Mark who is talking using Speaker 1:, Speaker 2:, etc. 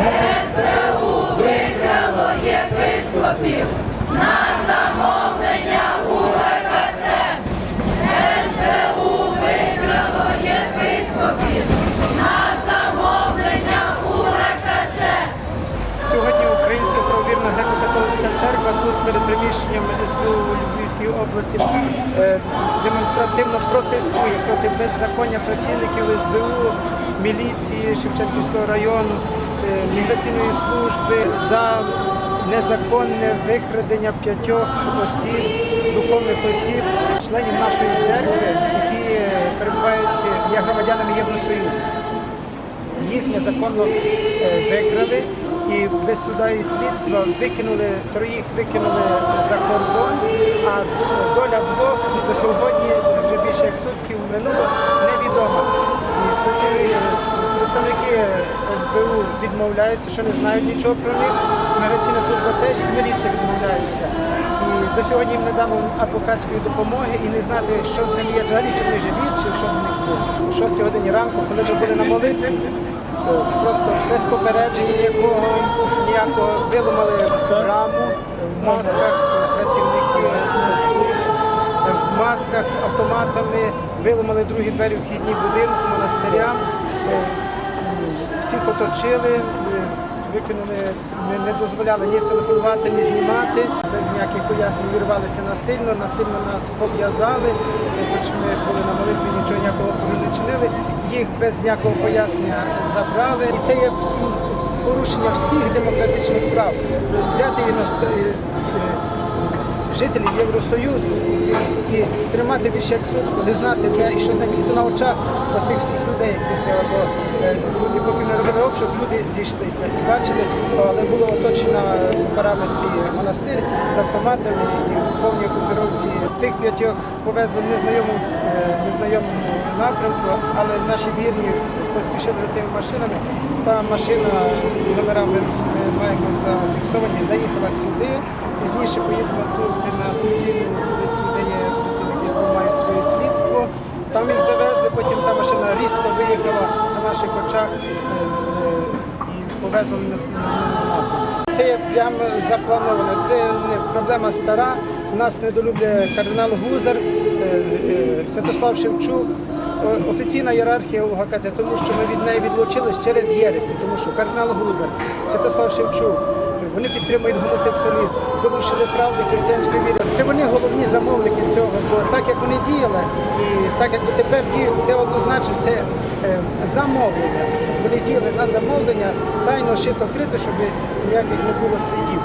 Speaker 1: СБУ
Speaker 2: Правовірна греко-католицька церква тут перед приміщенням СБУ у Львівській області е, демонстративно протестує проти беззаконня працівників СБУ, міліції Шевченківського району, е, міграційної служби за незаконне викрадення п'ятьох осіб, духовних осіб, членів нашої церкви, які е, перебувають є громадянами Євросоюзу їх незаконно е, викрали і без суда і слідства викинули, троїх викинули за кордон, а доля двох за сьогодні вже більше як сутків минуло невідома. СБУ відмовляються, що не знають нічого про них. Міграційна служба теж і міліція відмовляється. І до сьогодні їм не дано адвокатської допомоги і не знати, що з ними є взагалі, чи вони живі, чи що в них було. О 6 годині ранку, коли ми були на молитві, то просто без попередження ніякого, ніякого виламали раму в масках працівників спецслужб, в масках з автоматами, виламали другі двері вхідні будинку, монастиря. Всіх оточили, е, викинули, не, дозволяли ні телефонувати, ні знімати. Без ніяких пояснень вірвалися насильно, насильно нас пов'язали, хоч ми були на молитві, нічого ніякого не чинили. Їх без ніякого пояснення забрали. І це є порушення всіх демократичних прав. Взяти іност- е, е, жителів Євросоюзу і тримати більше як сутку, не знати де і що з то на очах тих всіх людей, які стояли, бо е, люди, поки ми робили обшук, люди зійшлися і бачили, але було оточено параметрі монастир з автоматами і в повній окупіровці. Цих п'ятьох повезли в незнайому, е, незнайомому напрямку, але наші вірні поспішили за тими машинами. Та машина номерами маємо зафіксовані, заїхала сюди. Пізніше поїхала тут на сусідню вулицю, де є працівники мають своє слідство. Там їх завезли, потім та машина різко виїхала на наших очах е, е, і повезла на на напрямку. Це є прямо заплановано. Це не проблема стара. Нас недолюблює кардинал Гузар, е, Святослав Шевчук. О- Офіційна ієрархія у ГКЦ, тому що ми від неї відлучились через єресі, тому що кардинал Гузар, Святослав Шевчук, вони підтримують гомосексуалізм, вилучили правду християнської віри. Це вони головні замовники цього, бо так як вони діяли, і так як тепер діють, це однозначно це е, замовлення. Вони діяли на замовлення, тайно шито крито, щоб ніяких не було слідів.